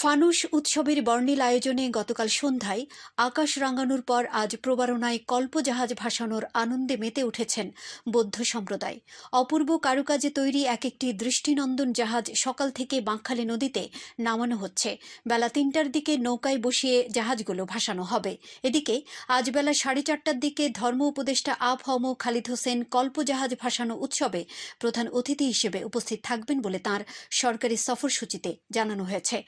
ফানুস উৎসবের বর্ণিল আয়োজনে গতকাল সন্ধ্যায় আকাশ রাঙানোর পর আজ প্রবারণায় কল্পজাহাজ ভাসানোর আনন্দে মেতে উঠেছেন বৌদ্ধ সম্প্রদায়। অপূর্ব কারুকাজে তৈরি এক একটি দৃষ্টিনন্দন জাহাজ সকাল থেকে বাঁকখালী নদীতে নামানো হচ্ছে। বেলা তিনটার দিকে নৌকায় বসিয়ে জাহাজগুলো ভাসানো হবে। এদিকে আজ বেলা সাড়ে চারটার দিকে ধর্ম উপদেষ্টা আপ হম খালিদ হোসেন কল্পজাহাজ ভাসানো উৎসবে প্রধান অতিথি হিসেবে উপস্থিত থাকবেন বলে তাঁর সরকারি সফরসূচিতে জানানো হয়েছে।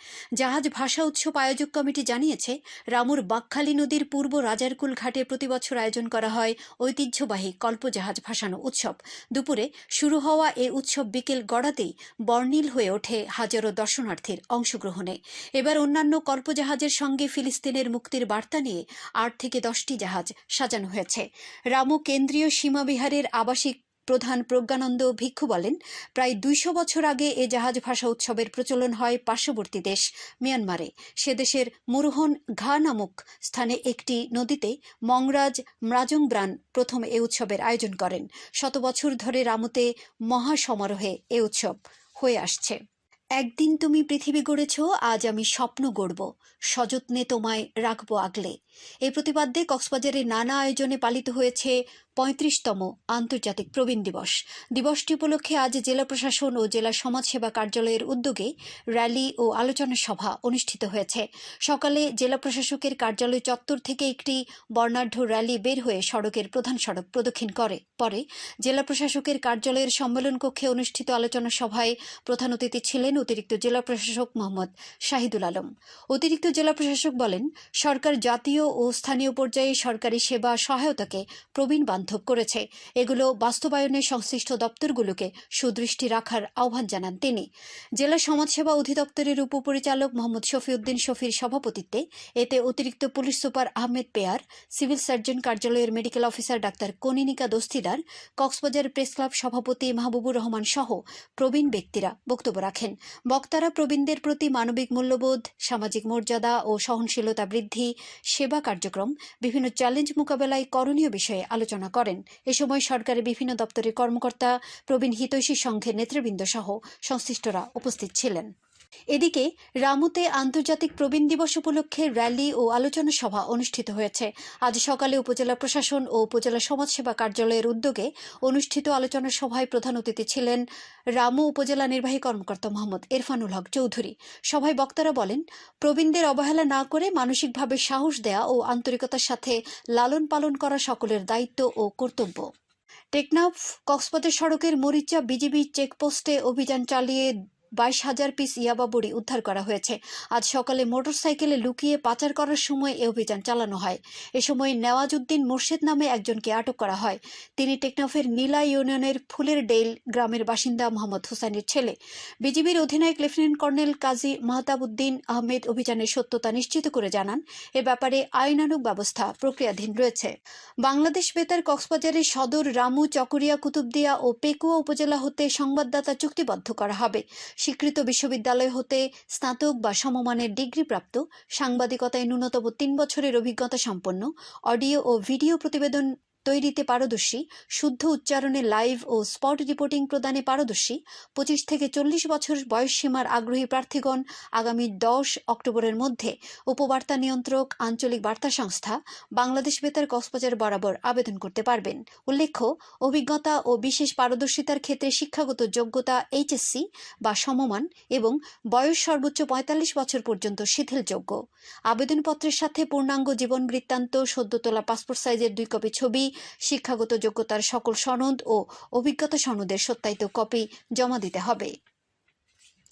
জাহাজ ভাষা উৎসব আয়োজক কমিটি জানিয়েছে, রামুর বাকখালী নদীর পূর্ব রাজারকুল ঘাটে প্রতিবছর আয়োজন করা হয় ঐতিহ্যবাহী কল্পজাহাজ ভাসানো উৎসব। দুপুরে শুরু হওয়া এ উৎসব বিকেল গড়াতেই বর্ণিল হয়ে ওঠে হাজারো দর্শনার্থীর অংশগ্রহণে। এবার অন্যান্য কল্পজাহাজের সঙ্গে ফিলিস্তিনের মুক্তির বার্তা নিয়ে আট থেকে দশটি জাহাজ সাজানো হয়েছে। রামু কেন্দ্রীয় সীমাবিহারের আবাসিক প্রধান প্রজ্ঞানন্দ ভিক্ষু বলেন, প্রায় দুইশো বছর আগে এ জাহাজ ভাষা উৎসবের প্রচলন হয় পার্শ্ববর্তী দেশ মিয়ানমারে। সে দেশের মুরহন ঘা নামক স্থানে একটি নদীতে মংরাজ ম্রাজংব্রান প্রথম এ উৎসবের আয়োজন করেন। শত বছর ধরে রামুতে মহাসমারোহে এ উৎসব হয়ে আসছে। একদিন তুমি পৃথিবী গড়েছ, আজ আমি স্বপ্ন গড়ব, সযত্নে তোমায় রাখব আগলে। এই প্রতিপাদ্যে কক্সবাজারের নানা আয়োজনে পালিত হয়েছে পঁয়ত্রিশতম আন্তর্জাতিক প্রবীণ দিবস। দিবসটি উপলক্ষে আজ জেলা প্রশাসন ও জেলা সমাজসেবা কার্যালয়ের উদ্যোগে র্যালি ও আলোচনা সভা অনুষ্ঠিত হয়েছে। সকালে জেলা প্রশাসকের কার্যালয় চত্বর থেকে একটি বর্ণাঢ্য র্যালি বের হয়ে সড়কের প্রধান সড়ক প্রদক্ষিণ করে। পরে জেলা প্রশাসকের কার্যালয়ের সম্মেলন কক্ষে অনুষ্ঠিত আলোচনা সভায় প্রধান অতিথি ছিলেন অতিরিক্ত জেলা প্রশাসক মোহাম্মদ শাহিদুল আলম। অতিরিক্ত জেলা প্রশাসক বলেন, সরকার জাতীয় ও স্থানীয় পর্যায়ে সরকারি সেবা সহায়তাকে প্রবীণ বান্ধব করেছে। এগুলো বাস্তবায়নে সংশ্লিষ্ট দপ্তরগুলোকে সুদৃষ্টি রাখার আহ্বান জানান তিনি। জেলা সমাজসেবা অধিদপ্তরের উপপরিচালক মোহাম্মদ শফিউদ্দিন শফির সভাপতিত্বে এতে অতিরিক্ত police super Ahmed Peyar, civil surgeon কার্যালয়ের মেডিকেল অফিসার ডাক্তার কনিনিকা দস্তিদার, কক্সবাজার প্রেস ক্লাব সভাপতি মাহবুবুর রহমান সহ প্রবীণ ব্যক্তিরা বক্তব্য রাখেন। বক্তারা প্রবীণদের প্রতি মানবিক মূল্যবোধ, সামাজিক মর্যাদা ও সহনশীলতা বৃদ্ধি, সেবা কার্যক্রম, বিভিন্ন চ্যালেঞ্জ মোকাবেলায় করণীয় বিষয়ে আলোচনা করেন। এ সময় সরকারের বিভিন্ন দপ্তরের কর্মকর্তা, প্রবীণ হিতৈষী সংঘের নেতৃবৃন্দ সহ সংশ্লিষ্টরা উপস্থিত ছিলেন। এদিকে রামুতে আন্তর্জাতিক প্রবীণ দিবস উপলক্ষে র্যালি ও আলোচনা সভা অনুষ্ঠিত হয়েছে। আজ সকালে উপজেলা প্রশাসন ও উপজেলা সমাজসেবা কার্যালয়ের উদ্যোগে অনুষ্ঠিত আলোচনা সভায় প্রধান অতিথি ছিলেন রামু উপজেলা নির্বাহী কর্মকর্তা মোহাম্মদ ইরফানুল হক চৌধুরী। সভায় বক্তারা বলেন, প্রবীণদের অবহেলা না করে মানসিকভাবে সাহস দেয়া ও আন্তরিকতার সাথে লালন পালন করা সকলের দায়িত্ব ও কর্তব্য। টেকনাফ কক্সবাজার সড়কের মরিচা বিজিবি চেকপোস্টে অভিযান চালিয়ে বাইশ হাজার পিস ইয়াবা বড়ি উদ্ধার করা হয়েছে। আজ সকালে মোটরসাইকেলে লুকিয়ে পাচার করার সময় এ অভিযান চালানো হয়। এ সময় নেওয়াজ উদ্দিন মোর্শেদ নামে একজনকে আটক করা হয়। তিনি টেকনাফের নীলা ইউনিয়নের ফুলের ডেইল গ্রামের বাসিন্দা মোহাম্মদ হোসেনের ছেলে। বিজিবির অধিনায়ক লেফটেন্যান্ট কর্নেল কাজী মাহতাব উদ্দিন আহমেদ অভিযানের সত্যতা নিশ্চিত করে জানান, এ ব্যাপারে আইনানুগ ব্যবস্থা প্রক্রিয়াধীন রয়েছে। বাংলাদেশ বেতার কক্সবাজারের সদর রামু চকরিয়া কুতুবদিয়া ও পেকুয়া উপজেলা হতে সংবাদদাতা চুক্তিবদ্ধ করা হবে। স্বীকৃত বিশ্ববিদ্যালয় হতে স্নাতক বা সমমানের ডিগ্রিপ্রাপ্ত সাংবাদিকতায় ন্যূনতম তিন বছরের অভিজ্ঞতা সম্পন্ন, অডিও ও ভিডিও প্রতিবেদন তৈরিতে পারদর্শী, শুদ্ধ উচ্চারণে লাইভ ও স্পট রিপোর্টিং প্রদানে পারদর্শী, পঁচিশ থেকে চল্লিশ বছর বয়স সীমার আগ্রহী প্রার্থীগণ আগামী দশ অক্টোবরের মধ্যে উপবার্তা নিয়ন্ত্রক, আঞ্চলিক বার্তা সংস্থা, বাংলাদেশ বেতার কক্সবাজার বরাবর আবেদন করতে পারবেন। উল্লেখ্য, অভিজ্ঞতা ও বিশেষ পারদর্শিতার ক্ষেত্রে শিক্ষাগত যোগ্যতা এইচএসসি বা সমমান এবং বয়স সর্বোচ্চ পঁয়তাল্লিশ বছর পর্যন্ত শিথিলযোগ্য। আবেদনপত্রের সাথে পূর্ণাঙ্গ জীবন বৃত্তান্ত সদ্য তোলা পাসপোর্ট সাইজের দুই কপি ছবি শিক্ষাগত যোগ্যতার সকল সনদ ও অভিজ্ঞতা সনদের সত্যায়িত কপি জমা দিতে হবে।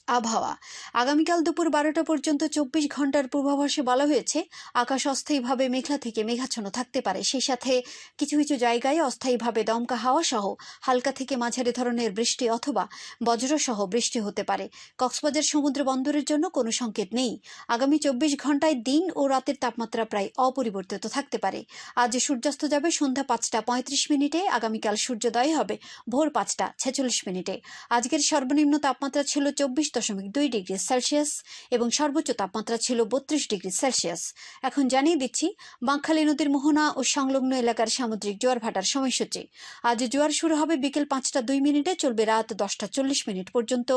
আবহাওয়া। আগামীকাল দুপুর বারোটা পর্যন্ত চব্বিশ ঘণ্টার পূর্বাভাসে বলা হয়েছে, আকাশ অস্থায়ীভাবে মেঘলা থেকে মেঘাচ্ছন্ন থাকতে পারে। সেই সাথে কিছু কিছু জায়গায় অস্থায়ীভাবে দমকা হাওয়া সহ হালকা থেকে মাঝারি ধরনের বৃষ্টি অথবা বজ্রসহ বৃষ্টি হতে পারে। কক্সবাজার সমুদ্র বন্দরের জন্য কোনো সংকেত নেই। আগামী চব্বিশ ঘন্টায় দিন ও রাতের তাপমাত্রা প্রায় অপরিবর্তিত থাকতে পারে। আজ সূর্যাস্ত যাবে সন্ধ্যা পাঁচটা পঁয়ত্রিশ মিনিটে, আগামীকাল সূর্যোদয় হবে ভোর পাঁচটা ছেচল্লিশ মিনিটে। আজকের সর্বনিম্ন তাপমাত্রা ছিল চব্বিশ দশমিক দুই ডিগ্রি সেলসিয়াস এবং সর্বোচ্চ তাপমাত্রা ছিল বত্রিশ ডিগ্রি সেলসিয়াস। এখন জানিয়ে দিচ্ছি, বাঁকখালী নদীর মোহনা ও সংলগ্ন এলাকার সামুদ্রিক জোয়ার ভাটার সময়সূচি। আজ জোয়ার শুরু হবে বিকেল পাঁচটা দুই মিনিটে, চলবে রাত দশটা চল্লিশ মিনিট পর্যন্ত।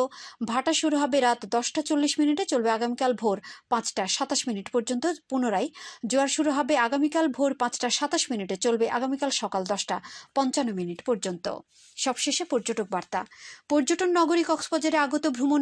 ভাটা শুরু হবে রাত দশটা চল্লিশ মিনিটে, চলবে আগামীকাল ভোর পাঁচটা সাতাশ মিনিট পর্যন্ত পুনরায়। জোয়ার শুরু হবে আগামীকাল ভোর পাঁচটা সাতাশ মিনিটে, চলবে আগামীকাল সকাল দশটা পঞ্চান্ন মিনিট পর্যন্ত। সবশেষে পর্যটক বার্তা। পর্যটন নগরী কক্সবাজারে আগত ভ্রমণ